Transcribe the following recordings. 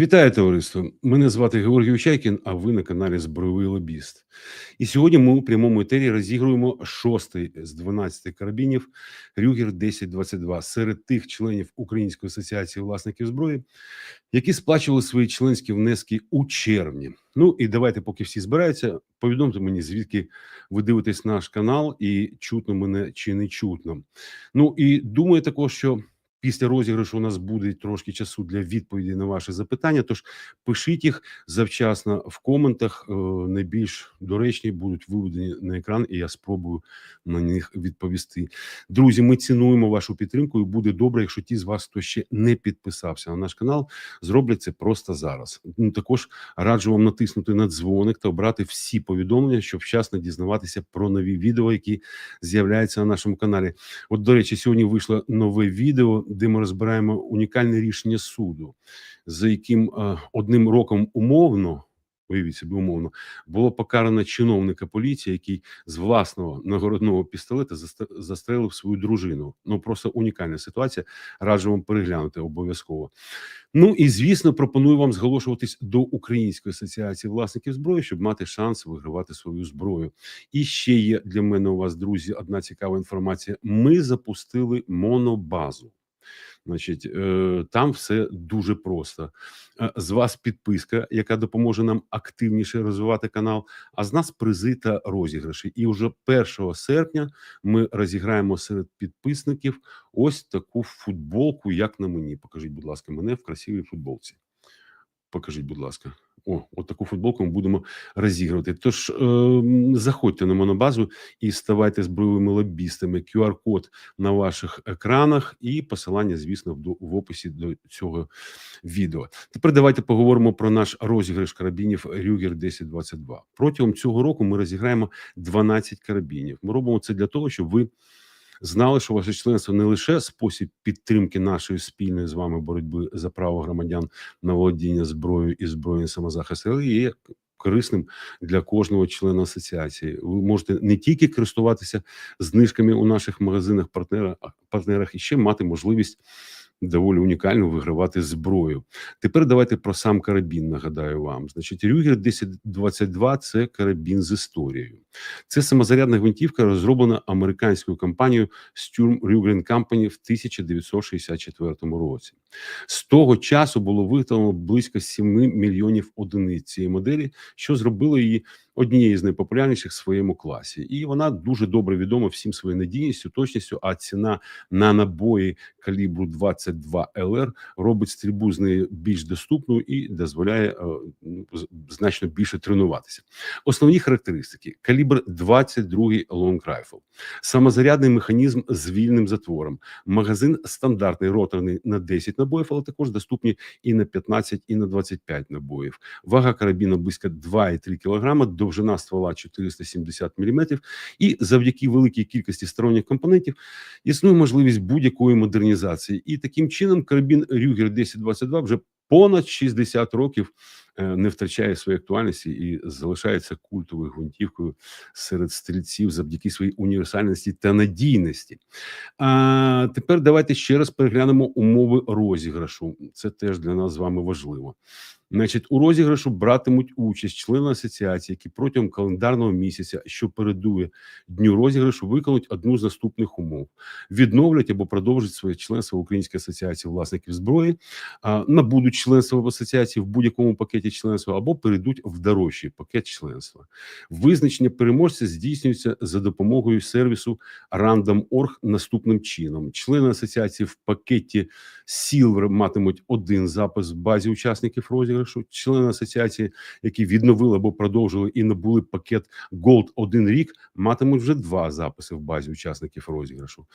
Вітаю товариство! Мене звати Георгій Чайкін, а ви на каналі Збройовий Лобіст. І сьогодні ми у прямому етері розігруємо шостий з 12 карабінів Рюгер 1022 серед тих членів Української асоціації власників зброї, які сплачували свої членські внески у червні. Ну і давайте, поки всі збираються, повідомте мені, звідки ви дивитесь наш канал, і чутно мене чи не чутно. Ну і думаю також, що. Після розіграшу у нас буде трошки часу для відповіді на ваші запитання. Тож пишіть їх завчасно в коментах. Е, найбільш доречні будуть виведені на екран, і я спробую на них відповісти. Друзі, ми цінуємо вашу підтримку, і буде добре, якщо ті з вас, хто ще не підписався на наш канал, зроблять це просто зараз. Ну також раджу вам натиснути на дзвоник та обрати всі повідомлення, щоб вчасно дізнаватися про нові відео, які з'являються на нашому каналі. От, до речі, сьогодні вийшло нове відео де ми розбираємо унікальне рішення суду, за яким е, одним роком умовно. Уявіть собі умовно було покарано чиновника поліції, який з власного нагородного пістолета застрелив свою дружину. Ну просто унікальна ситуація. Раджу вам переглянути обов'язково. Ну і звісно, пропоную вам зголошуватись до Української асоціації власників зброї, щоб мати шанс вигравати свою зброю. І ще є для мене у вас, друзі, одна цікава інформація. Ми запустили монобазу. Значить, е, там все дуже просто. Е, з вас підписка, яка допоможе нам активніше розвивати канал. А з нас призи та розіграші. І вже 1 серпня ми розіграємо серед підписників ось таку футболку, як на мені. Покажіть, будь ласка, мене в красивій футболці. Покажіть, будь ласка. О, от таку футболку ми будемо розігрувати. Тож е, заходьте на монобазу і ставайте збройовими лобістами. QR-код на ваших екранах, і посилання, звісно, в, в описі до цього відео. Тепер давайте поговоримо про наш розіграш карабінів Рюгер 1022. Протягом цього року ми розіграємо 12 карабінів. Ми робимо це для того, щоб ви знали, що ваше членство не лише спосіб підтримки нашої спільної з вами боротьби за право громадян на володіння зброєю і збройний самозахист, але є корисним для кожного члена асоціації. Ви можете не тільки користуватися знижками у наших магазинах, партнерах, партнерах і ще мати можливість доволі унікально вигравати зброю. Тепер давайте про сам карабін. Нагадаю вам, значить, Рюгер 1022 – це карабін з історією. Це самозарядна гвинтівка, розроблена американською компанією Sturm Ruger Company в 1964 році. З того часу було виготовлено близько 7 мільйонів одиниць цієї моделі, що зробило її однією з найпопулярніших в своєму класі, і вона дуже добре відома всім своєю надійністю, точністю. А ціна на набої калібру 22 ЛР робить стрільбу з неї більш доступною і дозволяє е, значно більше тренуватися. Основні характеристики: 22 Long Rifle, самозарядний механізм з вільним затвором, магазин стандартний роторний на 10 набоїв, але також доступні і на 15, і на 25 набоїв. Вага карабіна близько 2,3 кг, довжина ствола 470 мм, і завдяки великій кількості сторонніх компонентів існує можливість будь-якої модернізації. І таким чином карабін Рюгер 1022 вже понад 60 років не втрачає своєї актуальності і залишається культовою гвинтівкою серед стрільців завдяки своїй універсальності та надійності. А тепер давайте ще раз переглянемо умови розіграшу. Це теж для нас з вами важливо. Значить, у розіграшу братимуть участь члени асоціації, які протягом календарного місяця, що передує дню розіграшу, виконують одну з наступних умов: відновлять або продовжать своє членство в Українській асоціації власників зброї, набудуть членство в асоціації в будь-якому пакеті членства або перейдуть в дорожчий пакет членства. Визначення переможця здійснюється за допомогою сервісу Random.org наступним чином. Члени асоціації в пакеті Silver матимуть один запис в базі учасників розіграшу. Члени асоціації, які відновили або продовжили і набули пакет Gold один рік, матимуть вже два записи в базі учасників розіграшу.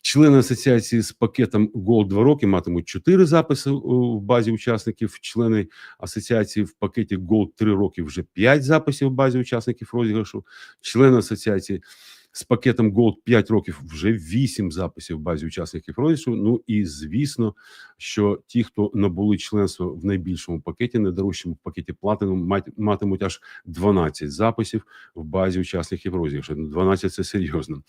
Члени асоціації з пакетом Gold два роки матимуть чотири записи в базі учасників. Члени асоціації в пакеті Gold три роки вже п'ять записів в базі учасників розіграшу. Члени асоціації з пакетом Gold 5 років вже 8 записів в базі учасників розіграшу. Ну і звісно, що ті, хто набули членство в найбільшому пакеті, найдорожчому пакеті Platinum, матимуть аж 12 записів в базі учасників розіграшу. 12 ну, – це серйозно.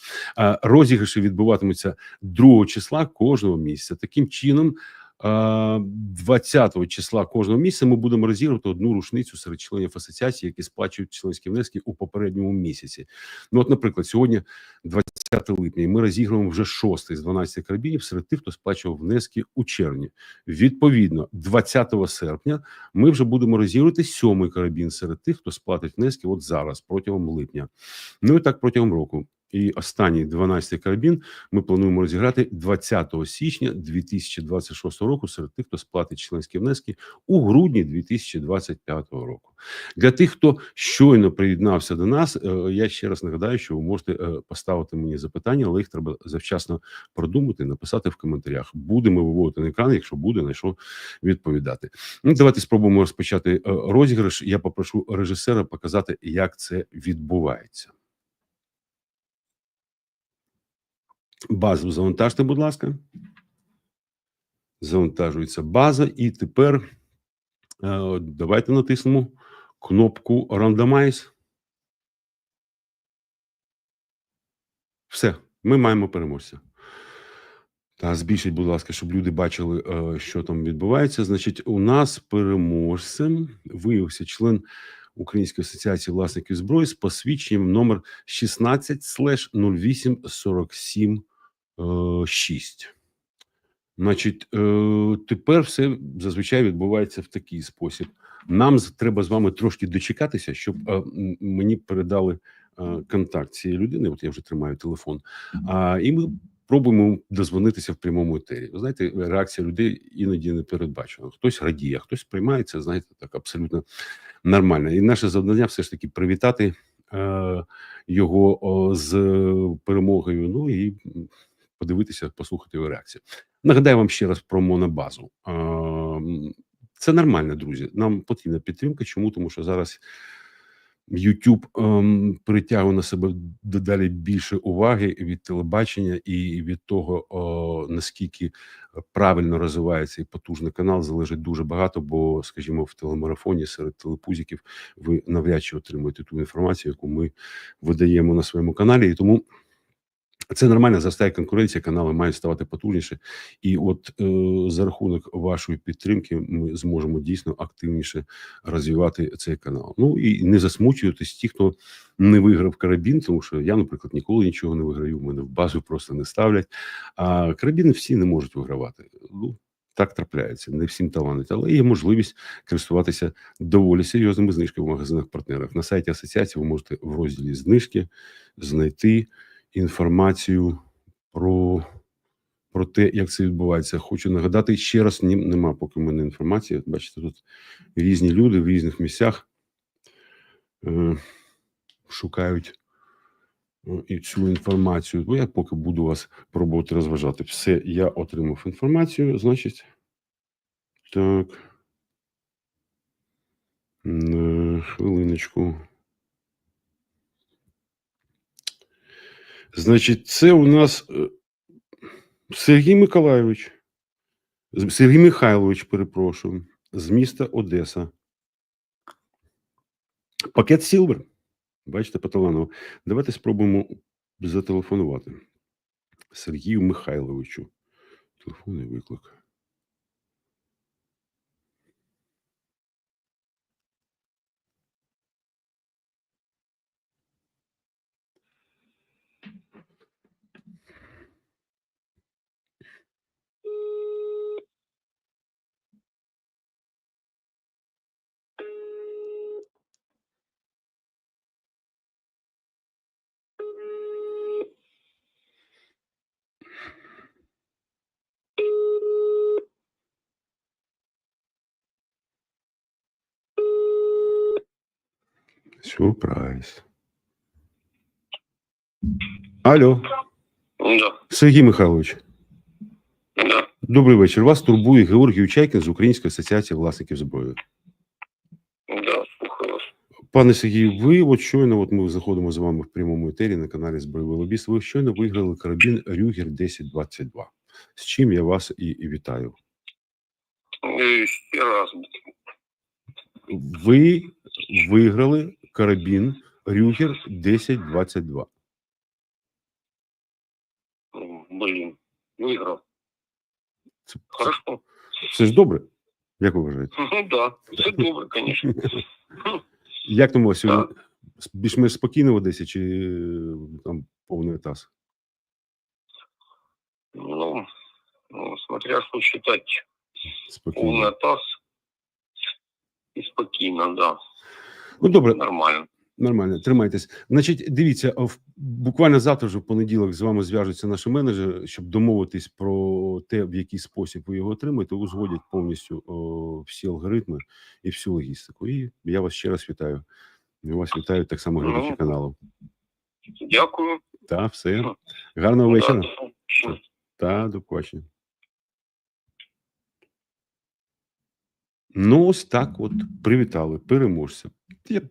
Розіграші відбуватимуться 2 числа кожного місяця. Таким чином. А, 20 числа кожного місяця ми будемо розігрувати одну рушницю серед членів асоціації, які сплачують членські внески у попередньому місяці. Ну, от, наприклад, сьогодні 20 липня, і ми розігруємо вже шостий з 12 карабінів серед тих, хто сплачував внески у червні. Відповідно, 20 серпня ми вже будемо розігрувати сьомий карабін серед тих, хто сплатить внески от зараз, протягом липня. Ну і так протягом року. І останній 12-й карабін ми плануємо розіграти 20 січня 2026 року серед тих, хто сплатить членські внески у грудні 2025 року. Для тих, хто щойно приєднався до нас, е, я ще раз нагадаю, що ви можете е, поставити мені запитання, але їх треба завчасно продумати, написати в коментарях. Будемо виводити на екран, якщо буде на що відповідати. Ну, давайте спробуємо розпочати е, розіграш. Я попрошу режисера показати, як це відбувається. Базу завантажте, будь ласка. Завантажується база, і тепер е, давайте натиснемо кнопку Randomize. Все, ми маємо переможця. Та збільшіть, будь ласка, щоб люди бачили, е, що там відбувається. Значить, у нас переможцем виявився член Української асоціації власників зброї з посвідченням номер 16 08 47 6. Значить, е, тепер все зазвичай відбувається в такий спосіб. Нам треба з вами трошки дочекатися, щоб е, мені передали е, контакт цієї людини. От я вже тримаю телефон. А, і ми пробуємо дозвонитися в прямому етері. Ви знаєте, реакція людей іноді не передбачена. Хтось радіє, хтось приймається, знаєте, так абсолютно нормально. І наше завдання все ж таки привітати е, його з перемогою. Ну і подивитися, послухати його реакцію. Нагадаю вам ще раз про монобазу. Це нормально, друзі. Нам потрібна підтримка. Чому? Тому що зараз YouTube ем, притягує на себе дедалі більше уваги від телебачення і від того, о, наскільки правильно розвивається і потужний канал, залежить дуже багато. Бо, скажімо, в телемарафоні серед телепузиків ви навряд чи отримуєте ту інформацію, яку ми видаємо на своєму каналі, і тому. Це нормально, зростає конкуренція, канали мають ставати потужніше, і от е, за рахунок вашої підтримки ми зможемо дійсно активніше розвивати цей канал. Ну і не засмучуйтесь ті, хто не виграв карабін, тому що я, наприклад, ніколи нічого не виграю. мене в базу просто не ставлять. А карабіни всі не можуть вигравати. Ну так трапляється, не всім таланить, але є можливість користуватися доволі серйозними знижками в магазинах партнерах. На сайті асоціації ви можете в розділі знижки знайти інформацію про, про те, як це відбувається. Хочу нагадати ще раз: нема поки в мене інформації. Бачите, тут різні люди в різних місцях е, шукають е, і цю інформацію. Ну, я поки буду вас пробувати розважати. Все, я отримав інформацію, значить. Так. Е, Хвилиночку. Значить, це у нас е, Сергій Миколайович, Сергій Михайлович, перепрошую, з міста Одеса. Пакет Сілвер. Бачите, Паталанова. Давайте спробуємо зателефонувати Сергію Михайловичу. Телефонний виклик. Сюрприз. Алло, Да, Сергій Михайлович. да. Добрий вечір. Вас турбує Георгій Чайкін з Української асоціації власників зброї. Да, слухаю вас. Пане Сергію, ви от щойно, от ми заходимо з вами в прямому етері на каналі Збройовий Лобіст. Ви щойно виграли карабін Рюгер 1022. З чим я вас і, і вітаю. І ще раз. Ви виграли карабін Рюгер 1022. Блін, виграв. Це, Хорошо. Це ж добре. Як ви вважаєте? Ну да, все добре, конечно. Як тому сьогодні? Більш-менш спокійно в Одесі чи е, там повний таз? Ну, ну, смотря что считать, Спокійно. полный таз и спокойно, да, Ну добре, нормально. Нормально, тримайтесь. Значить, дивіться, в- буквально завтра вже в понеділок з вами зв'яжуться наші менеджери, щоб домовитись про те, в який спосіб ви його отримаєте, узгодять повністю о, всі алгоритми і всю логістику. І я вас ще раз вітаю. І вас вітають так само глядачі Ну. каналу. Дякую. Та все. Гарного вечора. Та до побачення. Ну, ось так от привітали, переможця. Я,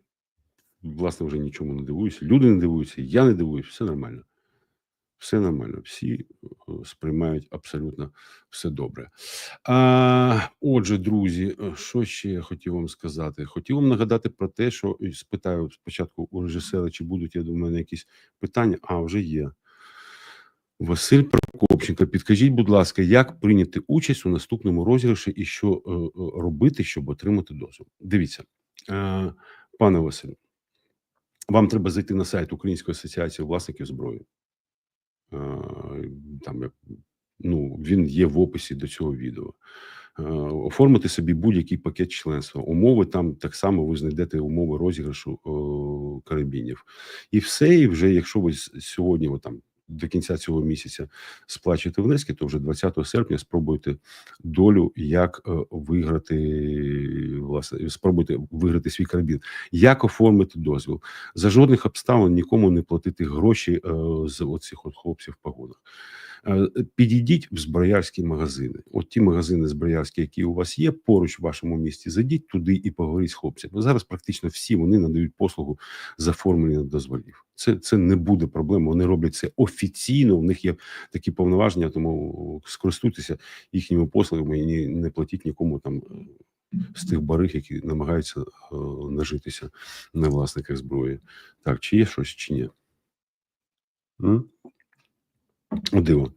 власне, вже нічому не дивуюся. Люди не дивуються, я не дивуюся, все нормально. Все нормально, всі е, сприймають абсолютно все добре. А, отже, друзі, е, що ще я хотів вам сказати? Хотів вам нагадати про те, що спитаю спочатку у режисера, чи будуть я до мене якісь питання. А вже є. Василь Прокопченко, підкажіть, будь ласка, як прийняти участь у наступному розіграші і що е, е, робити, щоб отримати дозвіл? Дивіться, е, пане Василю, вам треба зайти на сайт Української асоціації власників зброї. Там ну, він є в описі до цього відео. Оформити собі будь-який пакет членства. Умови там так само ви знайдете умови розіграшу карабінів. І все, і вже якщо ви сьогодні, от там до кінця цього місяця сплачуєте внески, то вже 20 серпня спробуйте долю, як е, виграти власне, спробуйте виграти свій карабін. Як оформити дозвіл? За жодних обставин нікому не платити гроші е, з оцих от хлопців в погонах. Е, Підійдіть в зброярські магазини. От ті магазини зброярські, які у вас є, поруч в вашому місті, зайдіть туди і поговоріть з хлопцями. Зараз практично всі вони надають послугу з оформлення дозволів. Це, це не буде проблем. Вони роблять це офіційно. У них є такі повноваження, тому скористуйтеся їхніми послугами і не платіть нікому там е, з тих бариг, які намагаються е, нажитися на власниках зброї. Так, чи є щось, чи ні? М? Диво.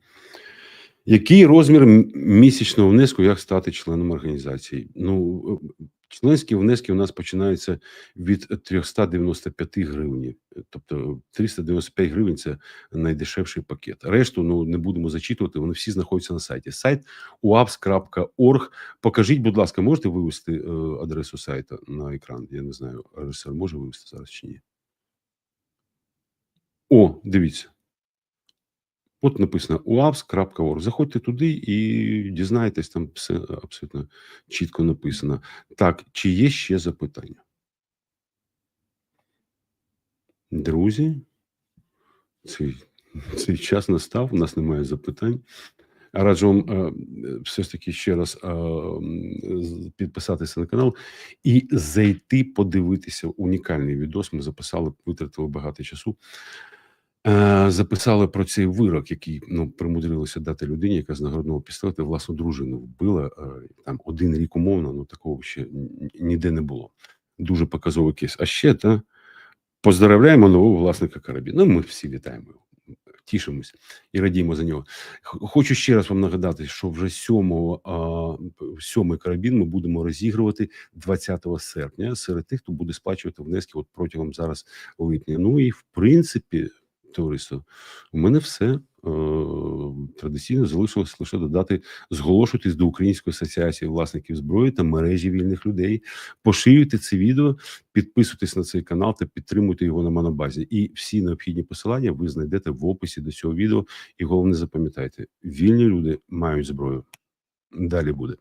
Який розмір місячного внеску, як стати членом організації? Ну, е, членські внески у нас починаються від 395 гривень. Тобто 395 гривень це найдешевший пакет. Решту ну не будемо зачитувати. Вони всі знаходяться на сайті. Сайт uaps.org. Покажіть, будь ласка, можете вивести е, адресу сайту на екран? Я не знаю, режисер може вивести зараз чи ні. О, дивіться. От написано uaps.org. Заходьте туди і дізнаєтесь, там все абсолютно чітко написано. Так, чи є ще запитання? Друзі, цей, цей час настав, у нас немає запитань. Раджу вам е, все ж таки ще раз е, підписатися на канал і зайти подивитися унікальний відос. Ми записали, витратили багато часу. Е, Записали про цей вирок, який ну примудрилися дати людині, яка з нагородного пістолета власну дружину вбила. е, Там один рік умовно, ну такого ще ніде не було. Дуже показовий кейс. А ще та поздравляємо нового власника карабіну. Ну, ми всі вітаємо його. Тішимось і радіємо за нього. Хочу ще раз вам нагадати, що вже 7, сьомий карабін ми будемо розігрувати 20 серпня серед тих, хто буде сплачувати внески от протягом зараз липня. Ну і в принципі, товариство, у мене все. Е, Традиційно залишилось лише додати зголошуйтесь до Української асоціації власників зброї та мережі вільних людей. Поширюйте це відео, підписуйтесь на цей канал та підтримуйте його на монобазі. І всі необхідні посилання ви знайдете в описі до цього відео. І головне запам'ятайте: вільні люди мають зброю. Далі буде.